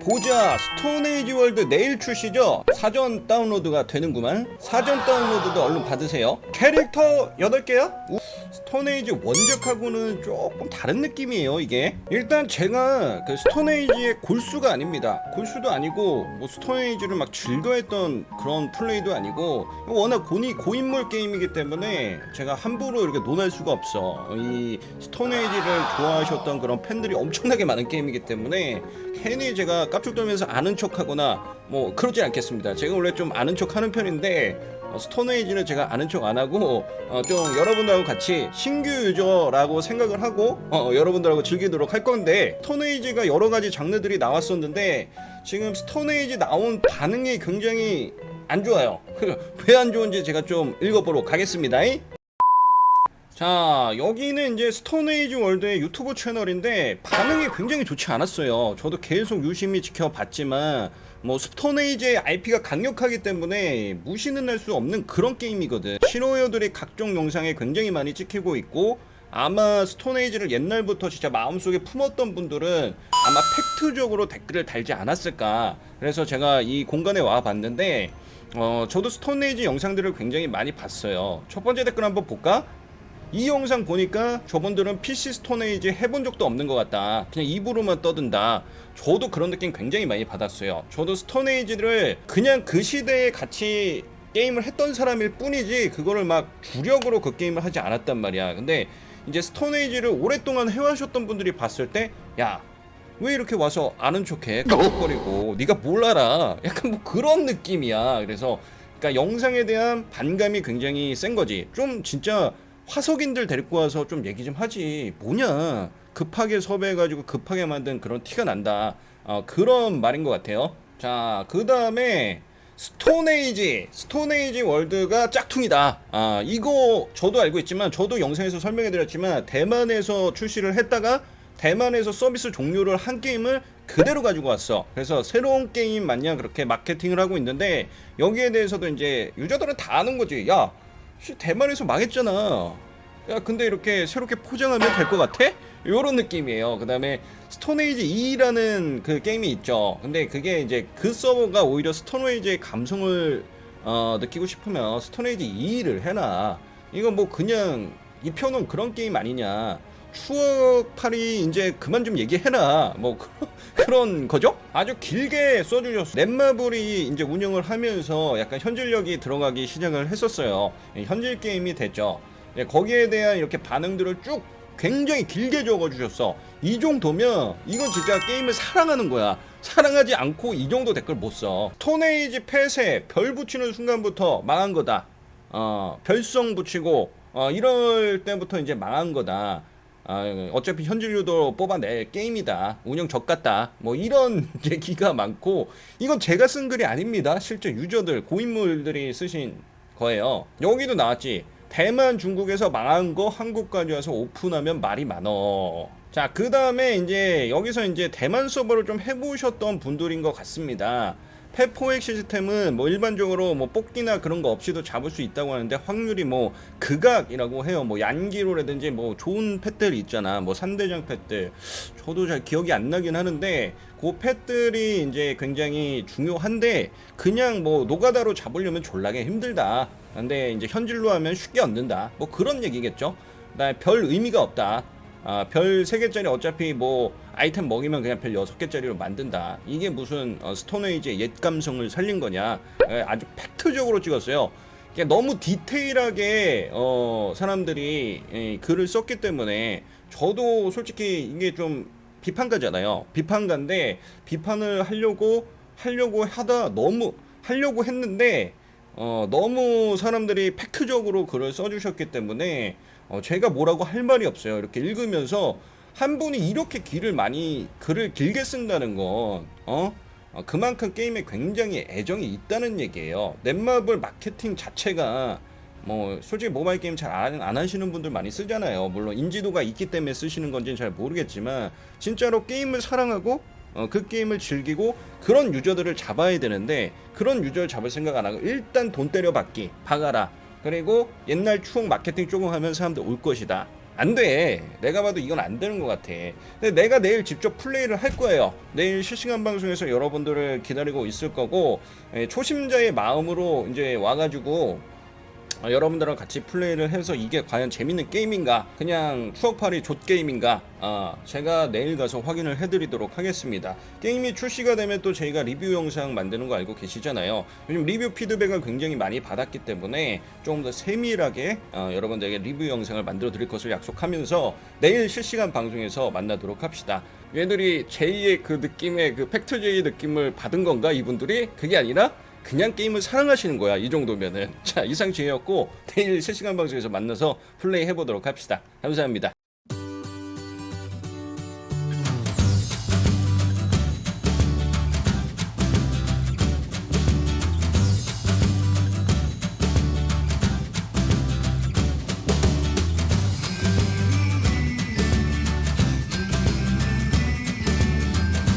보자 스톤에이지 월드 내일 출시죠? 사전 다운로드가 되는구만. 사전 다운로드도 얼른 받으세요. 캐릭터 8개야? 스톤에이지 원작하고는 조금 다른 느낌이에요 이게. 일단 제가 그 스톤에이지의 골수가 아닙니다. 골수도 아니고 뭐 스톤에이지를 막 즐겨했던 그런 플레이도 아니고 워낙 고니, 고인물 게임이기 때문에 제가 함부로 이렇게 논할 수가 없어. 이 스톤에이지를 좋아하셨던 그런 팬들이 엄청나게 많은 게임이기 때문에 괜히 제가 깝죽 떨면서 아는 척하거나 뭐 그러지 않겠습니다 제가 원래 좀 아는 척 하는 편인데 어, 스톤에이지는 제가 아는 척 안 하고 어, 좀 여러분들하고 같이 신규 유저라고 생각을 하고 어, 여러분들하고 즐기도록 할 건데 스톤에이지가 여러 가지 장르들이 나왔었는데 지금 스톤에이지 나온 반응이 굉장히 안 좋아요. 왜 안 좋은지 제가 좀 읽어보러 가겠습니다. 자 여기는 이제 스톤에이지 월드의 유튜브 채널인데 반응이 굉장히 좋지 않았어요. 저도 계속 유심히 지켜봤지만 뭐 스톤에이지의 IP가 강력하기 때문에 무시는 할 수 없는 그런 게임이거든. 신호여들이 각종 영상에 굉장히 많이 찍히고 있고 아마 스톤에이지를 옛날부터 진짜 마음속에 품었던 분들은 아마 팩트적으로 댓글을 달지 않았을까. 그래서 제가 이 공간에 와 봤는데 어 저도 스톤에이지 영상들을 굉장히 많이 봤어요. 첫 번째 댓글 한번 볼까? 이 영상 보니까 저분들은 PC 스톤에이지 해본 적도 없는 것 같다. 그냥 입으로만 떠든다. 저도 그런 느낌 굉장히 많이 받았어요. 저도 스톤에이지를 그냥 그 시대에 같이 게임을 했던 사람일 뿐이지 그거를 막 주력으로 그 게임을 하지 않았단 말이야. 근데 이제 스톤에이지를 오랫동안 해와셨던 분들이 봤을 때 야. 왜 이렇게 와서 아는 척해? 깍깍거리고 네가 뭘 알아? 약간 뭐 그런 느낌이야. 그래서 그러니까 영상에 대한 반감이 굉장히 센 거지. 좀 진짜 화석인들 데리고 와서 좀 얘기 좀 하지. 뭐냐? 급하게 섭외해가지고 급하게 만든 그런 티가 난다. 어, 그런 말인 것 같아요. 자 그 다음에 스톤에이지 스톤에이지 월드가 짝퉁이다. 아 이거 저도 알고 있지만 저도 영상에서 설명해 드렸지만 대만에서 출시를 했다가 대만에서 서비스 종료를 한 게임을 그대로 가지고 왔어. 그래서 새로운 게임 마냥 그렇게 마케팅을 하고 있는데 여기에 대해서도 이제 유저들은 다 아는 거지. 야, 씨, 대만에서 망했잖아. 야, 근데 이렇게 새롭게 포장하면 될 것 같아? 요런 느낌이에요. 그 다음에 스톤에이지 2라는 그 게임이 있죠. 근데 그게 이제 그 서버가 오히려 스톤에이지의 감성을 어, 느끼고 싶으면 스톤에이지 2를 해놔. 이거 뭐 그냥 입혀놓은 그런 게임 아니냐. 추억팔이 이제 그만 좀 얘기해라. 뭐 그런 거죠? 아주 길게 써주셨어. 넷마블이 이제 운영을 하면서 약간 현질력이 들어가기 시작을 했었어요. 예, 현질 게임이 됐죠. 예, 거기에 대한 이렇게 반응들을 쭉 굉장히 길게 적어주셨어. 이 정도면 이건 진짜 게임을 사랑하는 거야. 사랑하지 않고 이 정도 댓글 못 써. 토네이지 폐쇄 별 붙이는 순간부터 망한 거다. 어, 별성 붙이고 어, 이럴 때부터 이제 망한 거다. 아, 어차피 현질료도 뽑아낼 게임이다. 운영 적 같다. 뭐 이런 얘기가 많고 이건 제가 쓴 글이 아닙니다. 실제 유저들 고인물들이 쓰신 거예요. 여기도 나왔지. 대만 중국에서 망한 거 한국까지 와서 오픈하면 말이 많어. 자, 그 다음에 이제 여기서 이제 대만 서버를 좀 해보셨던 분들인 것 같습니다. 페포액 시스템은 뭐 일반적으로 뭐 뽑기나 그런 거 없이도 잡을 수 있다고 하는데 확률이 뭐 극악이라고 해요. 뭐 얀기로라든지 뭐 좋은 펫들 있잖아. 뭐 산대장 펫들. 저도 잘 기억이 안 나긴 하는데 그 펫들이 이제 굉장히 중요한데 그냥 뭐 노가다로 잡으려면 졸라게 힘들다. 근데 이제 현질로 하면 쉽게 얻는다. 뭐 그런 얘기겠죠. 그다음에 별 의미가 없다. 아, 별 3개짜리 어차피 뭐 아이템 먹이면 그냥 별 6개짜리로 만든다. 이게 무슨 어, 스톤에이지의 옛 감성을 살린 거냐. 에, 아주 팩트적으로 찍었어요. 그냥 너무 디테일하게 어, 사람들이 에, 글을 썼기 때문에 저도 솔직히 이게 좀 비판가잖아요. 비판가인데 비판을 하려고 하려고 하다 너무 하려고 했는데 어, 너무 사람들이 팩트적으로 글을 써주셨기 때문에 어, 제가 뭐라고 할 말이 없어요. 이렇게 읽으면서 한 분이 이렇게 길을 많이 글을 길게 쓴다는 건 어? 어, 그만큼 게임에 굉장히 애정이 있다는 얘기예요. 넷마블 마케팅 자체가 뭐 솔직히 모바일 게임 잘안 하시는 분들 많이 쓰잖아요. 물론 인지도가 있기 때문에 쓰시는 건지는 잘 모르겠지만 진짜로 게임을 사랑하고 어, 그 게임을 즐기고 그런 유저들을 잡아야 되는데 그런 유저를 잡을 생각 안 하고 일단 돈 때려 받기 박아라 그리고 옛날 추억 마케팅 조금 하면 사람들 올 것이다 안 돼. 내가 봐도 이건 안 되는 것 같아. 근데 내가 내일 직접 플레이를 할 거예요. 내일 실시간 방송에서 여러분들을 기다리고 있을 거고 예, 초심자의 마음으로 이제 와가지고 어, 여러분들랑 같이 플레이를 해서 이게 과연 재밌는 게임인가? 그냥 추억팔이 좆 게임인가? 아, 제가 내일 가서 확인을 해드리도록 하겠습니다. 게임이 출시가 되면 또 저희가 리뷰 영상 만드는 거 알고 계시잖아요. 요즘 리뷰 피드백을 굉장히 많이 받았기 때문에 조금 더 세밀하게 어, 여러분들에게 리뷰 영상을 만들어 드릴 것을 약속하면서 내일 실시간 방송에서 만나도록 합시다. 얘들이 제2의 그 느낌의 그 팩트 제이 느낌을 받은 건가 이분들이? 그게 아니라 그냥 게임을 사랑하시는 거야 이 정도면은. 자 이상 제이였고 내일 실시간 방송에서 만나서 플레이 해보도록 합시다. 감사합니다